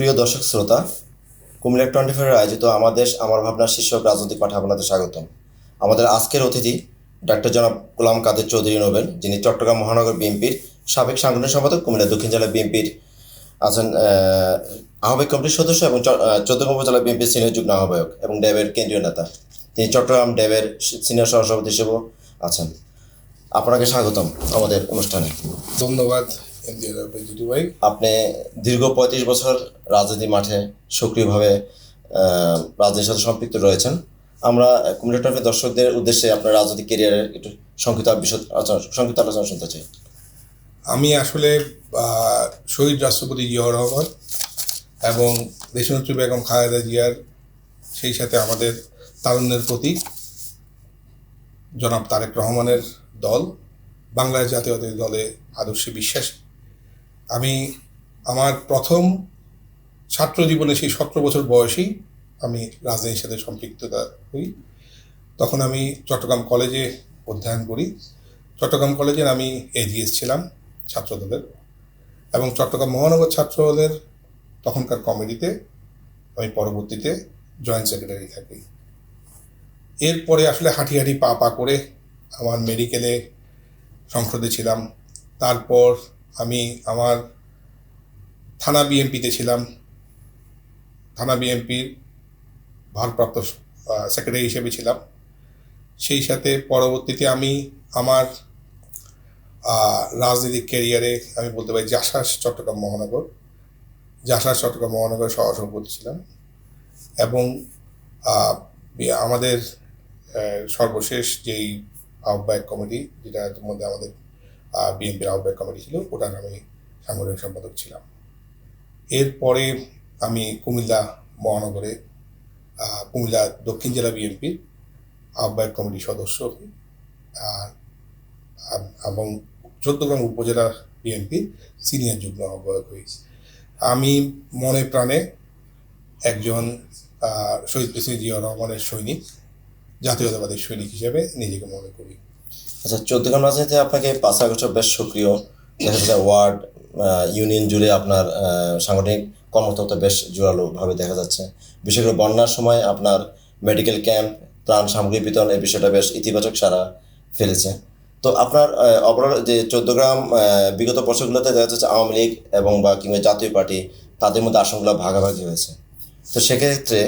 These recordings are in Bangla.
প্রিয় দর্শক শ্রোতা কুমিল্লা টোয়েন্টি ফোরের আয়োজিত আমার দেশ আমার ভাবনা শীর্ষক রাজনৈতিক পাঠে আপনাদের স্বাগতম। আমাদের আজকের অতিথি ডাক্তার জনাব গোলাম কাদের চৌধুরী নোবেল যিনি চট্টগ্রাম মহানগর বিএনপির সাবেক সাংগঠনিক সম্পাদক কুমিল্লা দক্ষিণ জেলা বিএনপির আছেন আহ, আহ্বায়ক কমিটির সদস্য এবং চ- আহ, চৌদ্দগ্রাম উপজেলা বিএনপির সিনিয়র যুগ্ম আহ্বায়ক এবং ড্যাবের কেন্দ্রীয় নেতা। তিনি চট্টগ্রাম ড্যাবের সিনিয়র সহসভাপতি হিসেবেও আছেন। আপনাকে স্বাগতম আমাদের অনুষ্ঠানে। ধন্যবাদ। আপনি দীর্ঘ পঁয়ত্রিশ বছর রাজনীতি মাঠে সক্রিয়ভাবে রাজনীতির সাথে সম্পৃক্ত রয়েছেন। আমরা কুমিল্লা দর্শকদের উদ্দেশ্যে আপনার রাজনৈতিক কেরিয়ারের একটু সংক্ষিপ্ত আলোচনা- সংক্ষিপ্ত আলোচনা শুনতে চাই। আমি আসলে শহীদ রাষ্ট্রপতি জিয়াউর রহমান এবং দেশনেত্রী বেগম খালেদা জিয়ার সেই সাথে আমাদের তারুণ্যের প্রতীক জনাব তারেক রহমানের দল বাংলাদেশ জাতীয়তাবাদী দলে আদর্শে বিশ্বাসী। আমি আমার প্রথম ছাত্র জীবনে সেই সতেরো বছর বয়সেই আমি রাজনীতির সাথে সম্পৃক্ততা হই। তখন আমি চট্টগ্রাম কলেজে অধ্যয়ন করি। চট্টগ্রাম কলেজের আমি এজিএস ছিলাম, ছাত্রদলের। এবং চট্টগ্রাম মহানগর ছাত্রদলের তখনকার কমিটিতে আমি পরবর্তীতে জয়েন্ট সেক্রেটারি থাকি। এরপরে আসলে হাঁটি হাঁটি পা পা করে আমার মেডিকেলে সংসদে ছিলাম। তারপর আমি আমার থানা বিএমপিতে ছিলাম। থানা বিএমপির ভারপ্রাপ্ত সেক্রেটারি হিসেবে ছিলাম। সেই সাথে পরবর্তীতে আমি আমার রাজনৈতিক ক্যারিয়ারে আমি বলতে পারি জাসাস চট্টগ্রাম মহানগর জাসাস চট্টগ্রাম মহানগর সহসভাপতি ছিলাম এবং আমাদের সর্বশেষ যেই আহ্বায়ক কমিটি যেটার মধ্যে আমাদের বিএনপির আহ্বায়ক কমিটি ছিল ওটার আমি সাংগঠনিক সম্পাদক ছিলাম। এরপরে আমি কুমিল্লা মহানগরে কুমিল্লা দক্ষিণ জেলা বিএনপির আহ্বায়ক কমিটির সদস্য। আর এবং চৌদ্দগ্রাম উপজেলা বিএনপির সিনিয়র যুগ্ম আহ্বায়ক হয়েছি। আমি মনে প্রাণে একজন শহীদ প্রেসিডেন্ট জিয়া রহমানের সৈনিক, জাতীয়তাবাদের সৈনিক হিসেবে নিজেকে মনে করি। আচ্ছা চৌদ্দগ্রাম রাজনীতিতে আপনাকে পাঁচ আগস্ট বেশ সক্রিয়। দেখা যাচ্ছে ওয়ার্ড ইউনিয়ন জুড়ে আপনার সাংগঠনিক কর্মতত্ত্ব বেশ জোরালোভাবে দেখা যাচ্ছে। বিশেষ করে বন্যার সময় আপনার মেডিকেল ক্যাম্প, ত্রাণ সামগ্রী বিতরণ এই বিষয়টা বেশ ইতিবাচক সারা ফেলেছে। তো আপনার অপরাধ যে চৌদ্দগ্রাম বিগত বছরগুলোতে দেখা যাচ্ছে আওয়ামী লীগ এবং বা কিংবা জাতীয় পার্টি তাদের মধ্যে আসনগুলো ভাগাভাগি হয়েছে। তো সেক্ষেত্রে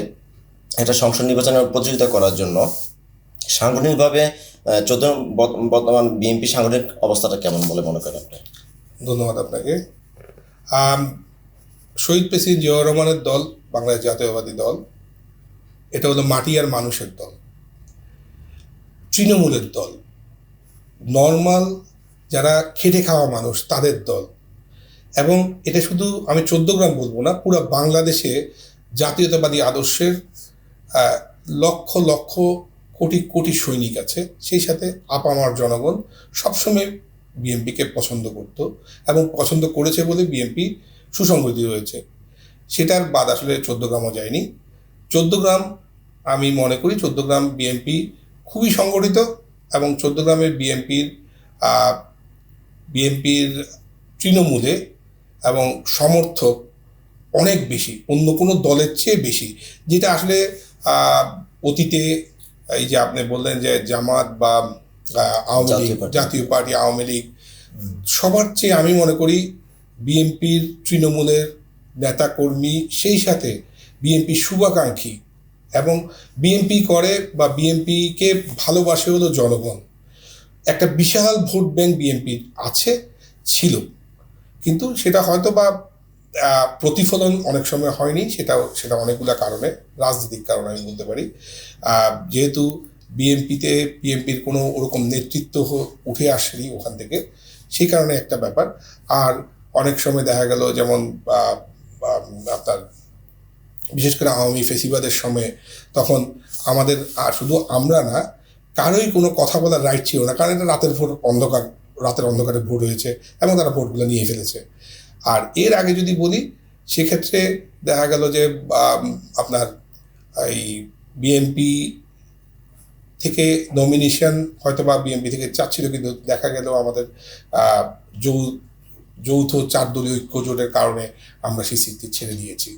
এটা সংসদ নির্বাচনের প্রতিযোগিতা করার জন্য সাংগঠনিকভাবে চৌদ্দ বর্ত- বর্তমান বিএনপি সাংগঠনিক অবস্থাটা কেমন বলে মনে করেন আপনি? ধন্যবাদ আপনাকে। শহীদ প্রেসিডেন্ট জিয়াউর রহমানের দল, বাংলাদেশ জাতীয়বাদী দল, এটা হলো মাটি আর মানুষের দল। তৃণমূলের দল, নর্মাল যারা খেটে খাওয়া মানুষ, তাদের দল। এবং এটা শুধু আমি গ্রাম বলব না, পুরো বাংলাদেশে জাতীয়তাবাদী আদর্শের লক্ষ লক্ষ কোটি কোটি সৈনিক আছে। সেই সাথে আপামার জনগণ সবসময় বিএনপিকে পছন্দ করত এবং পছন্দ করেছে বলে বিএনপি সুসংগঠিত হয়েছে। সেটার বাদ আসলে চোদ্দ গ্রামও যায়নি। চোদ্দ গ্রাম আমি মনে করি চোদ্দ গ্রাম বিএনপি খুবই সংগঠিত এবং চোদ্দ গ্রামের বিএনপির বিএনপির তৃণমূলে এবং সমর্থক অনেক বেশি, অন্য কোনো দলের চেয়ে বেশি, যেটা আসলে অতীতে এই যে আপনি বললেন যে জামাত বা আওয়ামী লীগ জাতীয় পার্টি। আওয়ামী লীগ সবার চেয়ে আমি মনে করি বিএনপির তৃণমূলের নেতাকর্মী সেই সাথে বিএনপির শুভাকাঙ্ক্ষী এবং বিএনপি করে বা বিএনপিকে ভালোবাসে হলো জনগণ একটা বিশাল ভোট ব্যাংক বিএনপির আছে ছিল কিন্তু সেটা হয়তো বা প্রতিফলন অনেক সময় হয়নি সেটা সেটা অনেকগুলো কারণে, রাজনৈতিক কারণে আমি বলতে পারি। যেহেতু বিএনপিতে, বিএনপির কোনো ওরকম নেতৃত্ব উঠে আসেনি ওখান থেকে, সেই কারণে একটা ব্যাপার। আর অনেক সময় দেখা গেল যেমন আপনার, বিশেষ করে আওয়ামী ফেসিবাদের সময়ে, তখন আমাদের শুধু আমরা না, কারোই কোনো কথা বলার রাইট ছিল না, কারণ এটা রাতের ভোট অন্ধকার, রাতের অন্ধকারে ভোট হয়েছে, এবং তারা ভোটগুলো নিয়ে ফেলেছে। আর এর আগে যদি বলি, সেক্ষেত্রে দেখা গেল যে আপনার এই বিএনপি থেকে নমিনেশন হয়তো বা বিএনপি থেকে চাচ্ছিল, কিন্তু দেখা গেল আমাদের যৌথ চার দলীয় ঐক্য জোটের কারণে আমরা সেই সিটটি ছেড়ে দিয়েছি।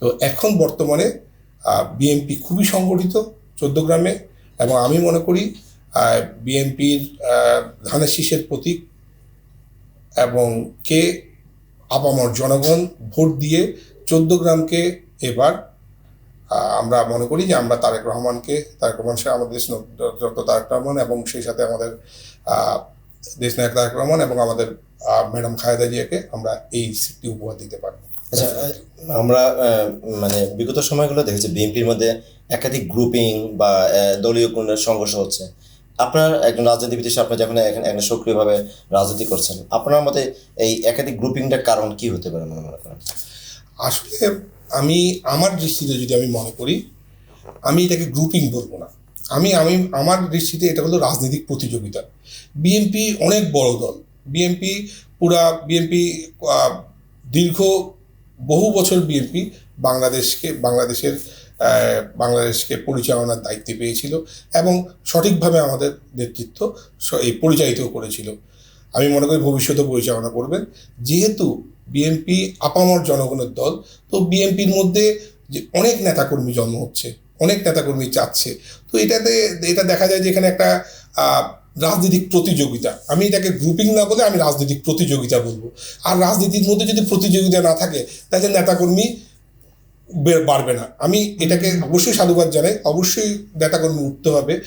তো এখন বর্তমানে বিএনপি খুবই সংগঠিত চোদ্দগ্রামে এবং আমি মনে করি বিএনপির ধানের শীষের প্রতীক এবং কে আপামর জনগণ ভোট দিয়ে চোদ্দ গ্রামকে এবার আমরা মনে করি যে আমরা তারেক রহমানকে, তারেক রহমান সাহেব আমাদের দেশ ডক্টর তারেক রহমান এবং সেই সাথে আমাদের দেশ নায়ক তারেক রহমান এবং আমাদের ম্যাডাম খালেদা জিয়াকে আমরা এই সিটটি উপহার দিতে পারব। আচ্ছা আমরা মানে বিগত সময়গুলো দেখেছি, বিএনপির মধ্যে একাধিক গ্রুপিং বা দলীয় কোনো সংঘর্ষ হচ্ছে। আপনার একজন রাজনীতিবিদ হিসেবে আপনি যখন এখন সক্রিয়ভাবে রাজনীতি করছেন, আপনার মতে এই একাধিক গ্রুপিংটার কারণ কি হতে পারে মনে মনে করেন আসলে আমি, আমার দৃষ্টিতে যদি আমি মনে করি, আমি এটাকে গ্রুপিং বলব না। আমি আমি, আমার দৃষ্টিতে এটা হলো রাজনৈতিক প্রতিযোগিতা। বিএনপি অনেক বড় দল। বিএনপি পুরা, বিএনপি দীর্ঘ বহু বছর বিএনপি বাংলাদেশকে, বাংলাদেশের বাংলাদেশকে পরিচালনার দায়িত্বে পেয়েছিল এবং সঠিকভাবে আমাদের নেতৃত্ব এই পরিচালিত করেছিল। আমি মনে করি ভবিষ্যতে পরিচালনা করবেন। যেহেতু বিএনপি আপামর জনগণের দল, তো বিএনপির মধ্যে যে অনেক নেতাকর্মী জন্ম হচ্ছে, অনেক নেতাকর্মী চাচ্ছে, তো এটাতে এটা দেখা যায় যে এখানে একটা রাজনৈতিক প্রতিযোগিতা। আমি এটাকে গ্রুপিং না বলে আমি রাজনৈতিক প্রতিযোগিতা বলব। আর রাজনীতির মধ্যে যদি প্রতিযোগিতা না থাকে, তাহলে নেতাকর্মী বাড়বে না। আমি এটাকে অবশ্যই সাধুবাদ জানাই। অবশ্যই নেতাকর্মী উঠতে হবে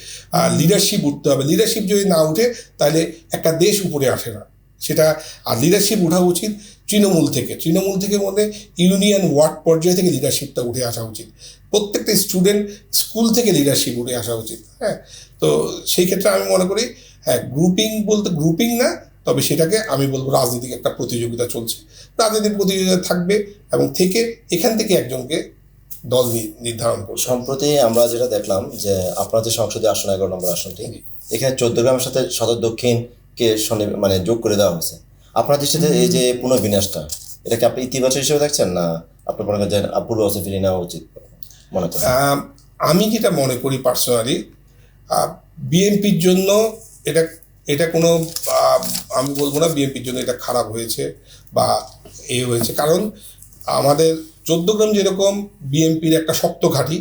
লিডারশিপ উঠতে হবে। লিডারশিপ যদি না উঠে তাহলে একটা দেশ উপরে আসে না। সেটা আর লিডারশিপ উঠা উচিত তৃণমূল থেকে। তৃণমূল থেকে মধ্যে ইউনিয়ন ওয়ার্ড পর্যায় থেকে লিডারশিপটা উঠে আসা উচিত। প্রত্যেকটা স্টুডেন্ট স্কুল থেকে লিডারশিপ উঠে আসা উচিত। হ্যাঁ? তো সেই ক্ষেত্রে আমি মনে করি হ্যাঁ গ্রুপিং বলতে গ্রুপিং না তবে সেটাকে আমি বলব রাজনীতিক একটা প্রতিযোগিতা চলছে। রাজনীতির প্রতিযোগিতা থাকবে এবং থেকে এখান থেকে একজনকে দল নির্ধারণ করবে। সম্প্রতি আমরা যেটা দেখলাম যে আপনার যে সংসদীয় আসন এগারো নম্বর আসনটি এখানে চোদ্দগ্রামের সাথে সদর দক্ষিণকে মানে যোগ করে দেওয়া হয়েছে। আপনার দৃষ্টিতে এই যে পুনর্বিন্যাসটা এটাকে আপনি ইতিবাচক হিসেবে দেখছেন না আপনার মনে করেন পূর্ব অবস্থা ফিরিয়ে নেওয়া উচিত মনে করেন? আম, যেটা মনে করি পার্সোনালি বিএনপির জন্য এটা এটা কোনো আমি বলব না, বিএনপির জন্য এটা খারাপ হয়েছে বা এ হয়েছে। কারণ আমাদের চোদ্দগ্রাম যেরকম বিএনপির একটা শক্ত ঘাঁটি,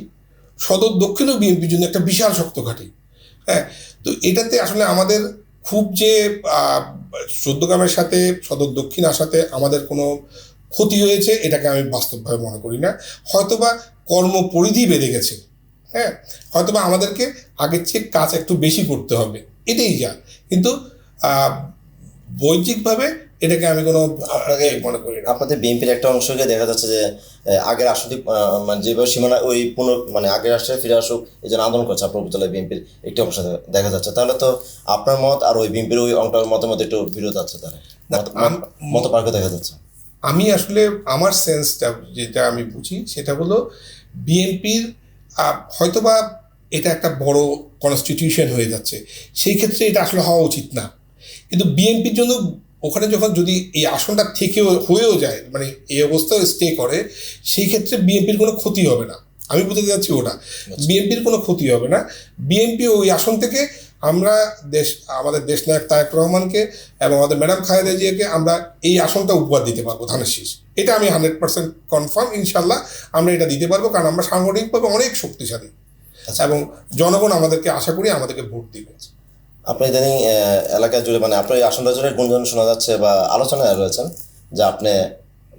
সদর দক্ষিণও বিএনপির জন্য একটা বিশাল শক্ত ঘাঁটি। হ্যাঁ তো এটাতে আসলে আমাদের খুব যে চোদ্দগ্রামের সাথে, সদর দক্ষিণ আসাতে আমাদের কোনো ক্ষতি হয়েছে, এটাকে আমি বাস্তবভাবে মনে করি না। হয়তোবা কর্মপরিধি বেড়ে গেছে হ্যাঁ হয়তোবা আমাদেরকে আগের চেয়ে কাজ একটু বেশি করতে হবে, এটাই যা। কিন্তু আহ, বৈজ্ঞিকভাবে এটাকে আমি কোনো আপনাকে মনে করি না। আপনাদের বিএনপির একটা অংশকে দেখা যাচ্ছে যে আগের আসনটি মানে যেভাবে সীমানা ওই পুনঃ মানে আগের রাষ্ট্রে ফিরে আসুক এই জন্য আন্দোলন করছে আপনার উপজেলায় বিএনপির একটি অংশ দেখা যাচ্ছে। তাহলে তো আপনার মত আর ওই বিএনপির ওই অংশটার মতের মধ্যে একটু বিরোধ আছে তাহলে? মত পার্ক দেখা যাচ্ছে। আমি আসলে আমার সেন্সটা যেটা আমি বুঝি সেটা হলো বিএনপির হয়তোবা এটা একটা বড় কনস্টিটিউশন হয়ে যাচ্ছে। সেই ক্ষেত্রে এটা আসলে হওয়া উচিত না। কিন্তু বিএনপির জন্য ওখানে যখন যদি এই আসনটা থেকেও হয়েও যায় মানে এই অবস্থায় স্টে করে সেই ক্ষেত্রে বিএনপির কোনো ক্ষতি হবে না। আমি বুঝতে যাচ্ছি ওটা। বিএনপির কোনো ক্ষতি হবে না। বিএনপি ওই আসন থেকে আমরা দেশ আমাদের দেশ নায়ক তারেক রহমানকে এবং আমাদের ম্যাডাম খালেদা জিয়াকে আমরা এই আসনটা উপহার দিতে পারব ধানের শীষ। এটা আমি হান্ড্রেড পার্সেন্ট কনফার্ম ইনশাল্লাহ আমরা এটা দিতে পারব কারণ আমরা সাংগঠনিকভাবে অনেক শক্তিশালী। আচ্ছা। এবং জনগণ আমাদেরকে আশা করি আমাদেরকে ভোট দিবে। আপনি ইদানিং এলাকা জুড়ে মানে আপনার এই আসনটা জুড়ে গুঞ্জন শোনা যাচ্ছে বা আলোচনায় রয়েছেন যে আপনি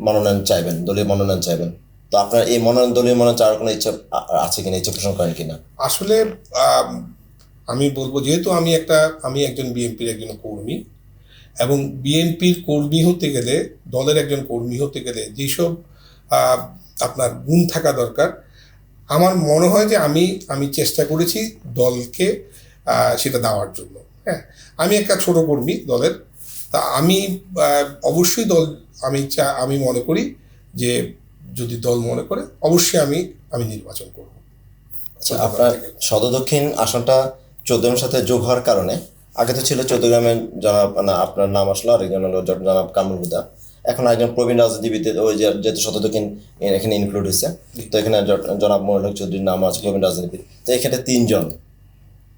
মনোনয়ন চাইবেন, দলীয় মনোনয়ন চাইবেন। তো আপনার এই মনোনয়ন, দলীয় মনোনয়ন চাওয়ার কোনো ইচ্ছা আছে কিনা, ইচ্ছা পোষণ করেন কিনা? আসলে, আমি বলব যেহেতু আমি একটা, আমি একজন বিএনপির একজন কর্মী এবং বিএনপির কর্মী হতে গেলে, দলের একজন কর্মী হতে গেলে যেসব আপনার গুণ থাকা দরকার, আমার মনে হয় যে আমি আমি চেষ্টা করেছি দলকে সেটা দেওয়ার জন্য। হ্যাঁ আমি একটা ছোট কর্মী দলের। তা আমি অবশ্যই দল আমি চা আমি মনে করি যে যদি দল মনে করে অবশ্যই আমি আমি নির্বাচন করব। আচ্ছা আপনার সদর দক্ষিণ আসনটা চৌদ্দগ্রামের সাথে যোগ হওয়ার কারণে আগে তো ছিল চৌদ্দগ্রামের জনাব না আপনার নাম আসলো আরেকজন হলো জনাব কামরুল হুদা। এখন একজন প্রবীণ রাজনীতিবিদ ওই যে যেহেতু সদর দক্ষিণ এখানে ইনক্লুড হয়েছে তো এখানে জনাব মৌলক চৌধুরীর নাম আছে প্রবীণ রাজনীতিবিদ। তো এখানে তিনজন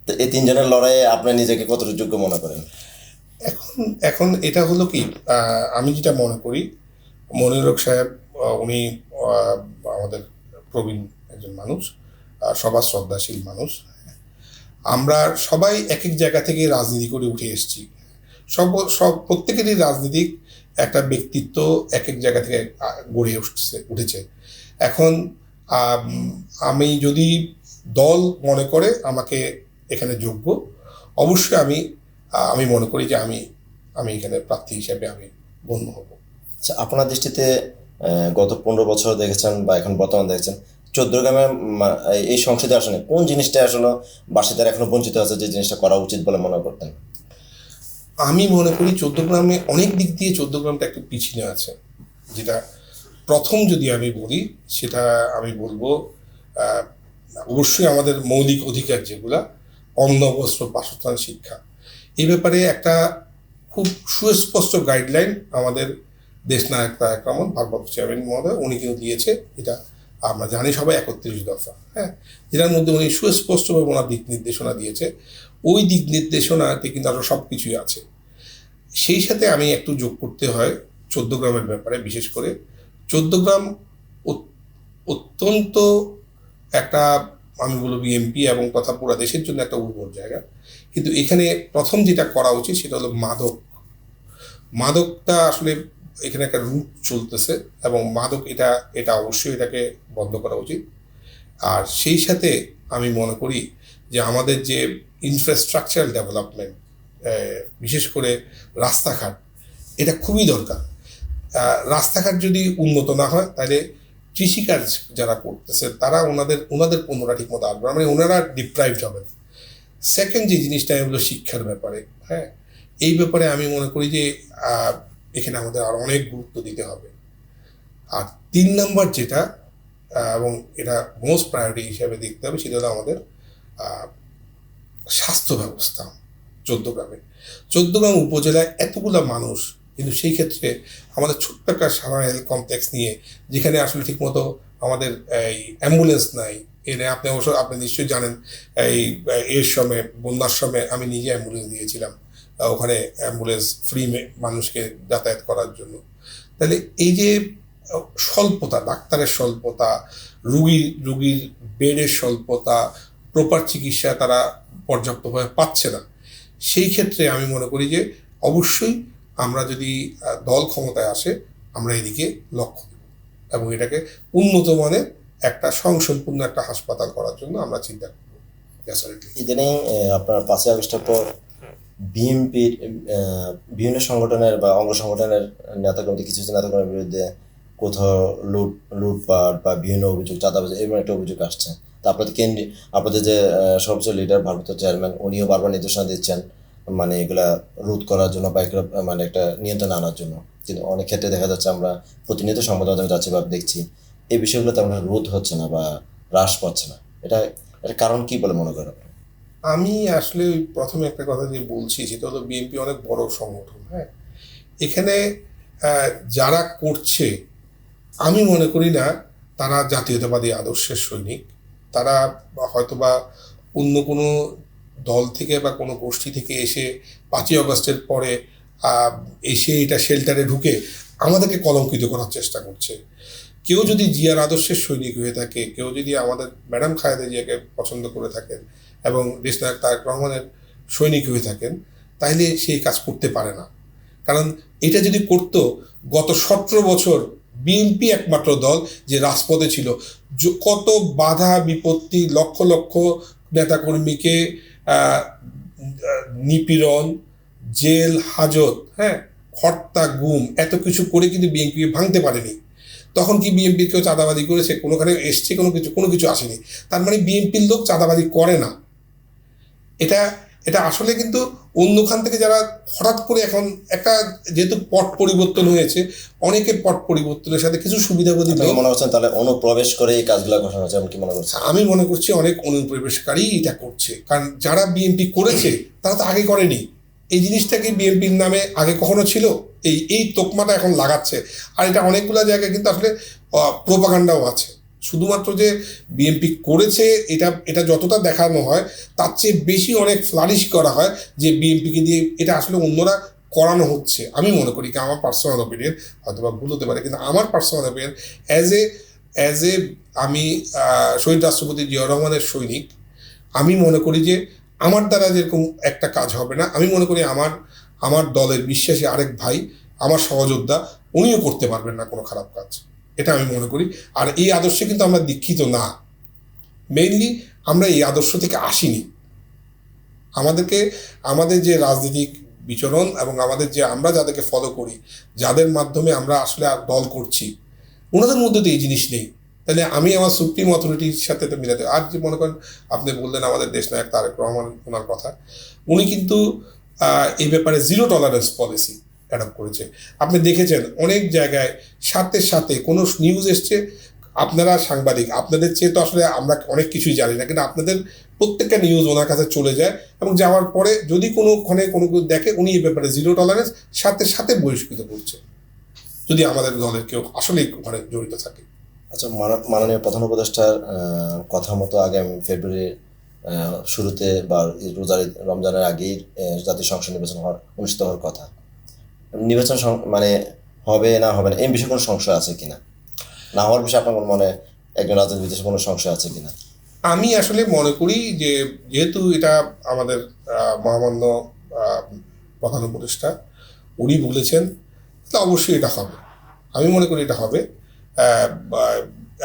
তো এই তিনজনের লড়াইয়ে আপনি নিজেকে কতটুকু যোগ্য মনে করেন? এখন এখন এটা হলো কি আমি যেটা মনে করি মনিরক সাহেব উনি আমাদের প্রবীণ একজন মানুষ আহ, সবার শ্রদ্ধাশীল মানুষ। আমরা সবাই এক এক জায়গা থেকে রাজনীতি করে উঠে এসেছি। সব সব প্রত্যেকেরই রাজনীতিক একটা ব্যক্তিত্ব এক এক জায়গা থেকে গড়ে উঠছে উঠেছে। এখন আমি যদি দল মনে করে আমাকে এখানে যোগ্য। অবশ্যই আমি আমি মনে করি যে আমি আমি এখানে প্রার্থী হিসেবে আমি গণ্য হব। আচ্ছা আপনার দৃষ্টিতে গত পনেরো বছর দেখেছেন বা এখন বর্তমান দেখেছেন চোদ্দ গ্রামে এই সংসদে আসনে কোন জিনিসটা আসলে বাসিন্দারা এখনও বঞ্চিত আছে যে জিনিসটা করা উচিত বলে মনে করতেন? আমি মনে করি চোদ্দগ্রামে অনেক দিক দিয়ে চোদ্দগ্রামটা একটু পিছিয়ে আছে। যেটা প্রথম যদি আমি বলি সেটা আমি বলব অবশ্যই আমাদের মৌলিক অধিকার যেগুলা অন্ন বস্ত্র বাসস্থান শিক্ষা। এই ব্যাপারে একটা খুব সুস্পষ্ট গাইডলাইন আমাদের দেশ নায়ক তায়ক রহমান, ভারপ্রাপ্ত চেয়ারম্যান মহোদয়, উনি কিন্তু দিয়েছে। এটা আমরা জানি সবাই একত্রিশ দফা হ্যাঁ? যেটার মধ্যে উনি সুস্পষ্টভাবে ওনার দিক নির্দেশনা দিয়েছে। ওই দিক নির্দেশনাতে কিন্তু আরও সব কিছুই আছে। সেই সাথে আমি একটু যোগ করতে হয় চোদ্দ গ্রামের ব্যাপারে, বিশেষ করে। চোদ্দ গ্রাম অত- অত্যন্ত একটা আমি বলব বিএমপি এবং তথা পুরা দেশের জন্য একটা উর্বর জায়গা। কিন্তু এখানে প্রথম যেটা করা উচিত সেটা হলো মাদক। মাদকটা আসলে এখানে একটা রুট চলতেছে এবং মাদক এটা এটা অবশ্যই এটাকে বন্ধ করা উচিত। আর সেই সাথে আমি মনে করি যে আমাদের যে ইনফ্রাস্ট্রাকচার ডেভেলপমেন্ট বিশেষ করে রাস্তাঘাট, এটা খুবই দরকার। রাস্তাঘাট যদি উন্নত না হয় তাহলে কৃষিকাজ যারা করতেছে, তারা ওনাদের ওনাদের পণ্যটা ঠিক মতো আসবে মানে ওনারা ডিপ্রাইভড হবেন। সেকেন্ড যে জিনিসটা হলো শিক্ষার ব্যাপারে হ্যাঁ? এই ব্যাপারে আমি মনে করি যে এখানে আমাদের আরও অনেক গুরুত্ব দিতে হবে। আর তিন নম্বর যেটা এবং এটা মোস্ট প্রায়োরিটি হিসাবে দেখতে হবে, সেটা হলো আমাদের স্বাস্থ্য ব্যবস্থা, চোদ্দগ্রামে। চোদ্দগ্রাম উপজেলায় এতগুলো মানুষ কিন্তু সেই ক্ষেত্রে আমাদের ছোট্ট একটা সাধারণ হেলথ কমপ্লেক্স নিয়ে, যেখানে আসলে ঠিকমতো আমাদের, এই অ্যাম্বুলেন্স নাই। এনে আপনি অবশ্য, আপনি নিশ্চয়ই জানেন, এই এর সময় বন্যার সময় আমি নিজে অ্যাম্বুলেন্স দিয়েছিলাম, ওখানে অ্যাম্বুলেন্স ফ্রি মানুষকে যাতায়াত করার জন্য। তাহলে এই যে, স্বল্পতা, ডাক্তারের স্বল্পতা, রুগীর রুগীর বেডের স্বল্পতা প্রপার চিকিৎসা তারা পর্যাপ্তভাবে পাচ্ছে না। সেই ক্ষেত্রে আমি মনে করি যে, অবশ্যই আমরা যদি দল ক্ষমতায় আসে, আমরা এদিকে লক্ষ্য দেব এবং এটাকে উন্নত মানের একটা স্বয়ংসম্পূর্ণ একটা হাসপাতাল করার জন্য আমরা চিন্তা করব. ইদানিং আপনার পাঁচই আগস্টের পর বিএনপির বিভিন্ন সংগঠনের বা অঙ্গ সংগঠনের নেতাকর্মী, কিছু কিছু নেতাকর্মীর বিরুদ্ধে কোথাও লুট, লুটপাট বা বিভিন্ন অভিযোগ, চাঁদাবাজি, এরকম একটা অভিযোগ আসছে। তা আপনাদের কেন্দ্রীয় আপনাদের যে সর্বোচ্চ লিডার, ভারপ্রাপ্ত চেয়ারম্যান, উনিও বারবার নির্দেশনা দিচ্ছেন। মানে এগুলা রোধ করার জন্য বা মানে একটা নিয়ন্ত্রণ আনার জন্য। কিন্তু অনেক ক্ষেত্রে দেখা যাচ্ছে আমরা প্রতিনিয়ত সংবাদ যাচ্ছি বা দেখছি, এই বিষয়গুলো তেমন রোধ হচ্ছে না বা হ্রাস পাচ্ছে না। এটা এর কারণ কি বলে মনে করেন আমি আসলে প্রথমে একটা কথা যে বলছি, সেটা হলো বিএনপি অনেক বড় সংগঠন হ্যাঁ? এখানে যারা করছে, আমি মনে করি না তারা জাতীয়তাবাদী আদর্শের সৈনিক। তারা হয়তোবা অন্য কোনো দল থেকে বা কোনো গোষ্ঠী থেকে এসে পাঁচই অগস্টের পরে এসে এটা শেল্টারে ঢুকে আমাদেরকে কলঙ্কিত করার চেষ্টা করছে। কেউ যদি জিয়ার আদর্শের সৈনিক হয়ে থাকে, কেউ যদি আমাদের ম্যাডাম খায়েদা জিয়াকে পছন্দ করে থাকেন এবং দেশনায়ক তারেক রহমানের সৈনিক হয়ে থাকেন তাইলে সেই কাজ করতে পারে না। কারণ এটা যদি করতো, গত সতেরো বছর বিএনপি একমাত্র দল যে রাজপথে ছিল কত বাধা বিপত্তি লক্ষ লক্ষ নেতাকর্মীকে নিপীড়ন, জেল, হাজত হ্যাঁ হত্যা গুম, এত কিছু করে কিন্তু বিএনপি ভাঙতে পারেনি। তখন কি বিএনপির কেউ চাঁদাবাদি করেছে? কোনোখানে এসছে, কোনো কিছু কোনো কিছু আসেনি। তার মানে বিএনপির লোক চাঁদাবাদি করে না। এটা এটা আসলে কিন্তু অন্যখান থেকে যারা হঠাৎ করে এখন একটা যেহেতু পট পরিবর্তন হয়েছে অনেকের পট পরিবর্তনের সাথে কিছু সুবিধাবোধী মনে হচ্ছেন তাহলে অনুপ্রবেশ করে এই কাজগুলো ঘটানো হচ্ছে এমন কি মনে করছেন? আমি মনে করছি অনেক অনুপ্রবেশকারী এটা করছে। কারণ যারা বিএনপি করেছে তারা তো আগে করেনি। এই জিনিসটাকে বিএনপির নামে আগে কখনো ছিল? এই এই তোকমাটা এখন লাগাচ্ছে। আর এটা অনেকগুলো জায়গায় কিন্তু আসলে প্রোপাগান্ডাও আছে। শুধুমাত্র যে বিএনপি করেছে, এটা এটা যতটা দেখানো হয়, তার চেয়ে বেশি অনেক ফ্লারিশ করা হয় যে বিএনপিকে দিয়ে এটা আসলে অন্যরা করানো হচ্ছে। আমি মনে করি কি আমার পার্সোনাল ওপিনিয়ন হয়তো বা ভুল হতে পারে, কিন্তু আমার personal opinion as a as a আমি শহীদ রাষ্ট্রপতি জিয়াউর রহমানের সৈনিক, আমি মনে করি যে আমার দ্বারা যেরকম একটা কাজ হবে না, আমি মনে করি আমার আমার দলের বিশ্বাসী আরেক ভাই, আমার সহযোদ্ধা, উনিও করতে পারবেন না কোনো খারাপ কাজ। এটা আমি মনে করি। আর এই আদর্শে কিন্তু আমরা দীক্ষিত না। মেইনলি আমরা এই আদর্শ থেকে আসিনি। আমাদেরকে, আমাদের যে রাজনৈতিক বিচরণ এবং আমাদের যে আমরা যাদেরকে ফলো করি, যাদের মাধ্যমে আমরা আসলে দল করছি, ওনাদের মধ্যে তো এই জিনিস নেই। তাহলে আমি আমার সুপ্রিম অথরিটির সাথে তো মিলাতে, আর যে মনে করেন আপনি বললেন আমাদের দেশ নায়ক তারেক রহমান, ওনার কথা, উনি কিন্তু এই ব্যাপারে জিরো টলারেন্স পলিসি অ্যাডাপ্ট করেছে। আপনি দেখেছেন অনেক জায়গায় সাথে সাথে কোনো নিউজ এসছে, আপনারা সাংবাদিক, আপনাদের চেয়ে তো আসলে আমরা অনেক কিছুই জানি না, কিন্তু আপনাদের প্রত্যেকটা নিউজ ওনার কাছে চলে যায় এবং যাওয়ার পরে যদি কোনোখানে কোনো কেউ দেখে, উনি এই ব্যাপারে জিরো টলারেন্স সাথে সাথে বহিষ্কৃত করছে। যদি আমাদের দলের কেউ আসলেই ওখানে জড়িত থাকে। আচ্ছা মানা- মাননীয় প্রধান উপদেষ্টার কথা মতো আগামী ফেব্রুয়ারির শুরুতে বা রোজার রমজানের আগেই জাতীয় সংসদ নির্বাচন হওয়ার, অনুষ্ঠিত হওয়ার কথা। নির্বাচন মানে হবে না হবে না, এই বিষয়ে কোনো সংশয় আছে কিনা? না হওয়ার বিষয়ে আপনার মনে, একজন রাজনীতিবিদের কোনো সংশয় আছে কিনা? আমি আসলে মনে করি যে, যেহেতু এটা আমাদের মহামান্য প্রধান উপদেষ্টা, উনি বলেছেন, তা অবশ্যই এটা হবে। আমি মনে করি এটা হবে।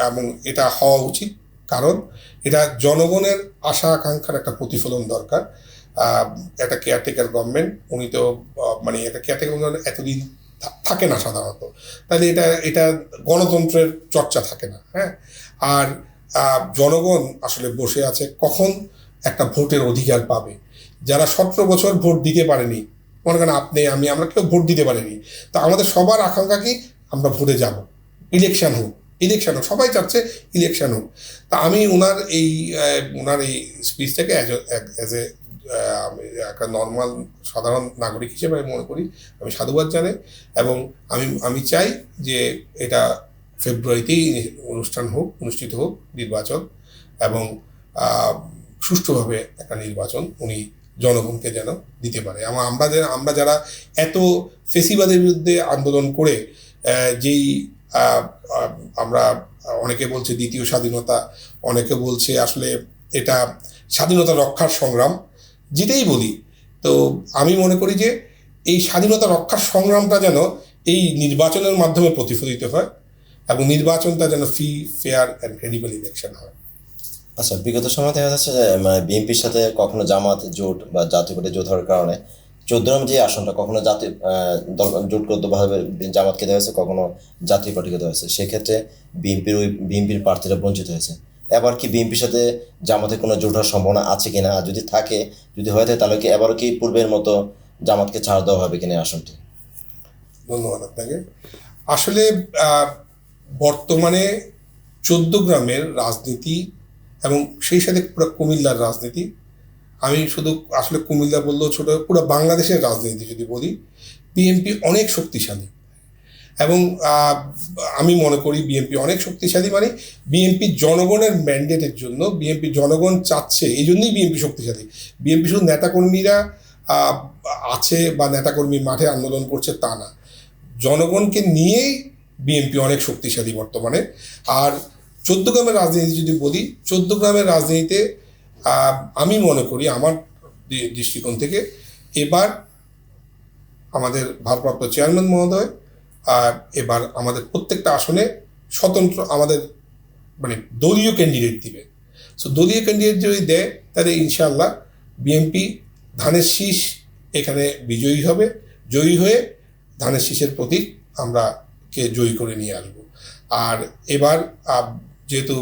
এবং এটা হওয়া উচিত। কারণ এটা জনগণের আশা আকাঙ্ক্ষার একটা প্রতিফলন দরকার। একটা কেয়ারটেকার গভর্নমেন্ট উনি তো মানে একটা কেয়ারটেকার গভর্নমেন্ট এতদিন থাকে না সাধারণত। তাহলে এটা এটা গণতন্ত্রের চর্চা থাকে না হ্যাঁ? আর জনগণ আসলে বসে আছে কখন একটা ভোটের অধিকার পাবে। যারা সতেরো বছর ভোট দিতে পারেনি, মনে করেন আপনি, আমি, আমরা কেউ ভোট দিতে পারিনি, তা আমাদের সবার আকাঙ্ক্ষা কি? আমরা ভোটে যাব। ইলেকশন হোক ইলেকশন হোক, সবাই চাচ্ছে ইলেকশন হোক। তা আমি ওনার এই ওনার এই স্পিচটাকে অ্যাজ এ একটা নর্মাল সাধারণ নাগরিক হিসেবে আমি মনে করি, আমি সাধুবাদ জানাই এবং আমি আমি চাই যে এটা ফেব্রুয়ারিতেই অনুষ্ঠান হোক, অনুষ্ঠিত হোক, নির্বাচন এবং সুষ্ঠুভাবে একটা নির্বাচন উনি জনগণকে যেন দিতে পারে। এবং আমরা আমরা যারা এত ফেসিবাদের বিরুদ্ধে আন্দোলন করে যেই আমরা অনেকে বলছে দ্বিতীয় স্বাধীনতা, অনেকে বলছে আসলে এটা স্বাধীনতা রক্ষার সংগ্রাম যেটাই বলি। তো আমি মনে করি যে এই স্বাধীনতা রক্ষার সংগ্রামটা যেন এই নির্বাচনের মাধ্যমে প্রতিফলিত হয় এবং নির্বাচনটা যেন free, fair and credible election হয়। আচ্ছা বিগত সময় দেখা যাচ্ছে যে মানে বিএনপির সাথে কখনো জামাত জোট বা জাতীয় পার্টি জোট হওয়ার কারণে চোদ্দ নম্বর যে আসনটা, কখনো জাতীয় জোটগতভাবে জামাতকে দেওয়া হয়েছে, কখনো জাতীয় পার্টিকে দেওয়া হয়েছে। সেক্ষেত্রে বিএনপির ওই, বিএনপির প্রার্থীরা বঞ্চিত হয়েছে। এবার কি বিএনপির সাথে জামাতের কোনো জোট হওয়ার সম্ভাবনা আছে কিনা? আর যদি থাকে, যদি হয়ে থাকে, তাহলে কি এবারও কি পূর্বের মতো জামাতকে ছাড় দেওয়া হবে কিনা আসনটি? ধন্যবাদ আপনাকে। আসলে বর্তমানে চোদ্দ গ্রামের রাজনীতি এবং সেই সাথে পুরো কুমিল্লার রাজনীতি, আমি শুধু আসলে কুমিল্লা বললেও ছোটো, পুরো বাংলাদেশের রাজনীতি যদি বলি, বিএনপি অনেক শক্তিশালী। এবং আমি মনে করি বিএনপি অনেক শক্তিশালী মানে বিএনপি জনগণের ম্যান্ডেটের জন্য বিএনপি জনগণ চাচ্ছে, এই জন্যই বিএনপি শক্তিশালী। বিএনপি শুধু নেতাকর্মীরা আছে বা নেতাকর্মী মাঠে আন্দোলন করছে তা না। জনগণকে নিয়েই বিএনপি অনেক শক্তিশালী বর্তমানে। আর চোদ্দ গ্রামের রাজনীতি যদি বলি, চোদ্দ গ্রামের রাজনীতিতে আমি মনে করি আমার দৃষ্টিকোণ থেকে এবার আমাদের ভারপ্রাপ্ত চেয়ারম্যান মহোদয় এবার আমাদের প্রত্যেকটা আসনে স্বতন্ত্র আমাদের মানে দলীয় ক্যান্ডিডেট দিবে। সো দলীয় ক্যান্ডিডেট যদি দেয়, তাহলে ইনশাআল্লাহ বিএনপি ধানের শীষ এখানে বিজয়ী হবে। জয়ী হয়ে ধানের শীষের প্রতীক আমরা কে জয়ী করে নিয়ে আসব। আর এবার যেহেতু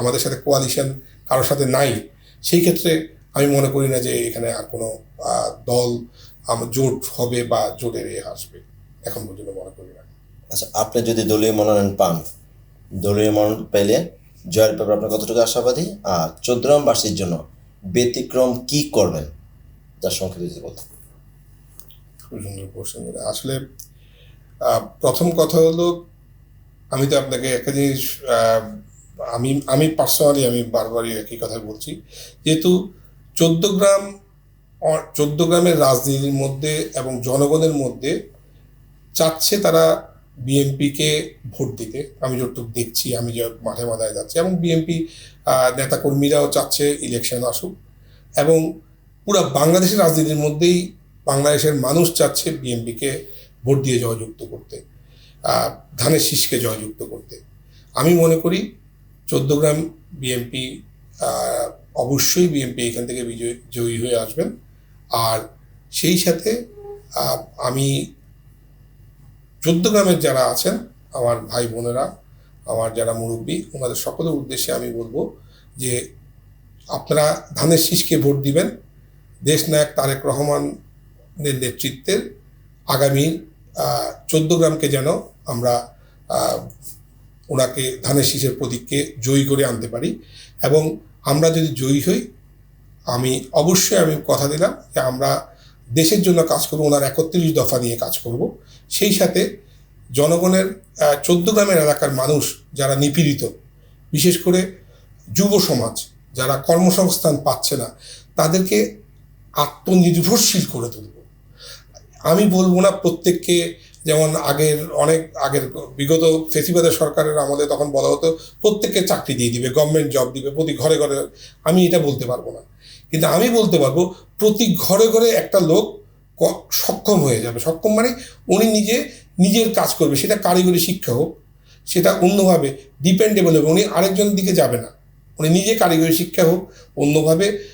আমাদের সাথে কোয়ালিশন কারোর সাথে নাই, সেই ক্ষেত্রে আমি মনে করি না যে এখানে আর কোনো দল জোট হবে বা জোটের এ আসবে। এখন পর্যন্ত মনে করি না। আচ্ছা আপনি যদি দলীয় মনোনয়ন পান দলীয় মনোনয়ন পেলে জয়ের ব্যাপারে আপনার কতটুকু আশাবাদী? আর চোদ্দ বার্ষির জন্য ব্যতিক্রম কি করবেন? তার সংক্ষেপে যদি বলতেন খুব সুন্দর কোশ্চেন আসলে প্রথম কথা হলো আমি তো আপনাকে একটা জিনিস আমি আমি পার্সোনালি আমি বারবারই একই কথা বলছি। যেহেতু চোদ্দ গ্রাম চোদ্দ গ্রামের রাজনীতির মধ্যে এবং জনগণের মধ্যে চাচ্ছে তারা বিএনপিকে ভোট দিতে। আমি যতটুকু দেখছি, আমি যে মাঠে মাথায় যাচ্ছি। এবং বিএনপি নেতাকর্মীরাও চাচ্ছে ইলেকশন আসুক। এবং পুরো বাংলাদেশের রাজনীতির মধ্যেই বাংলাদেশের মানুষ চাচ্ছে বিএনপিকে ভোট দিয়ে জয়যুক্ত করতে ধানের শীষকে জয়যুক্ত করতে। আমি মনে করি চোদ্দ গ্রাম বিএনপি অবশ্যই বিএনপি এখান থেকে বিজয়, জয়ী হয়ে আসবেন। আর সেই সাথে আমি চোদ্দ গ্রামের যারা আছেন, আমার ভাই বোনেরা, আমার যারা মুরব্বী, ওনাদের সকলের উদ্দেশ্যে আমি বলব যে আপনারা ধানের শীষকে ভোট দিবেন। দেশ নায়ক তারেক রহমানের নেতৃত্বের আগামী গ্রামকে যেন আমরা ওনাকে ধানের শীষের প্রতীককে জয়ী করে আনতে পারি। এবং আমরা যদি জয়ী হই, আমি অবশ্যই আমি কথা দিলাম যে আমরা দেশের জন্য কাজ করব, ওনার একত্রিশ দফা নিয়ে কাজ করব। সেই সাথে জনগণের চোদ্দ গ্রামের এলাকার মানুষ যারা নিপীড়িত, বিশেষ করে যুব সমাজ যারা কর্মসংস্থান পাচ্ছে না, তাদেরকে আত্মনির্ভরশীল করে তুলব। আমি বলব না প্রত্যেককে, যেমন আগের অনেক, আগের বিগত ফেসিবাদের সরকারের আমাদের তখন বলা হতো, প্রত্যেককে চাকরি দিয়ে দিবে গভর্নমেন্ট জব দিবে, প্রতি ঘরে ঘরে, আমি এটা বলতে পারব না। কিন্তু আমি বলতে পারব, প্রতি ঘরে ঘরে একটা লোক সক্ষম হয়ে যাবে। সক্ষম মানে উনি নিজে, নিজের কাজ করবে। সেটা কারিগরি শিক্ষা হোক, সেটা অন্যভাবে ডিপেন্ডেবল হবে। উনি আরেকজন দিকে যাবে না। উনি নিজে কারিগরি শিক্ষা হোক, অন্যভাবে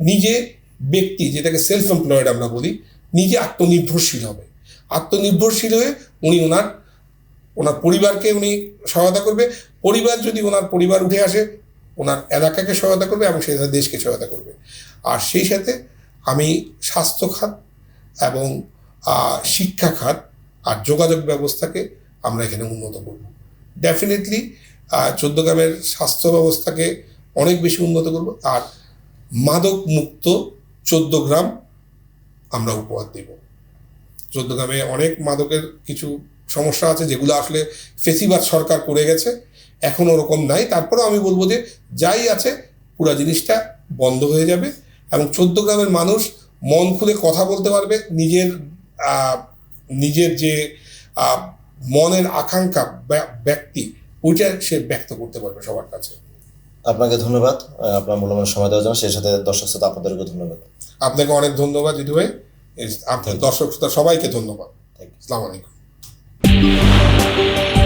নিজে ব্যক্তি, যেটাকে সেলফ এমপ্লয়েড আমরা বলি, নিজে আত্মনির্ভরশীল হবে। আত্মনির্ভরশীল হয়ে উনি ওনার ওনার পরিবারকে উনি সহায়তা করবে। পরিবার যদি ওনার পরিবার উঠে আসে, ওনার এলাকাকে সহায়তা করবে এবং সেই দেশকে সহায়তা করবে। আর সেই সাথে আমি স্বাস্থ্য খাত এবং শিক্ষা খাত আর যোগাযোগ ব্যবস্থাকে আমরা এখানে উন্নত করব। ডেফিনেটলি চোদ্দ গ্রামের স্বাস্থ্য ব্যবস্থাকে অনেক বেশি উন্নত করব আর মাদক মুক্ত চোদ্দ গ্রাম আমরা উপহার দেব। চোদ্দ গ্রামে অনেক মাদকের কিছু সমস্যা আছে যেগুলো আসলে ফেসিবাদ সরকার করে গেছে, এখন ওরকম নাই। তারপরেও আমি বলব যে, যাই আছে, পুরো জিনিসটা বন্ধ হয়ে যাবে এবং চোদ্দ গ্রামের মানুষ মন খুলে কথা বলতে পারবে নিজের নিজের যে মনের আকাঙ্ক্ষা ব্যা- ব্যক্তি ওইটা সে ব্যক্ত করতে পারবে সবার কাছে। আপনাকে ধন্যবাদ আপনার মূল্যবান সময় দেওয়ার জন্য। সেই সাথে দর্শক শ্রোতা আপনাদেরকে ধন্যবাদ। আপনাকে অনেক ধন্যবাদ দিদি ভাই। আপনার দর্শক শ্রোতা সবাইকে ধন্যবাদ। থ্যাংক ইউ আসসালামু আলাইকুম।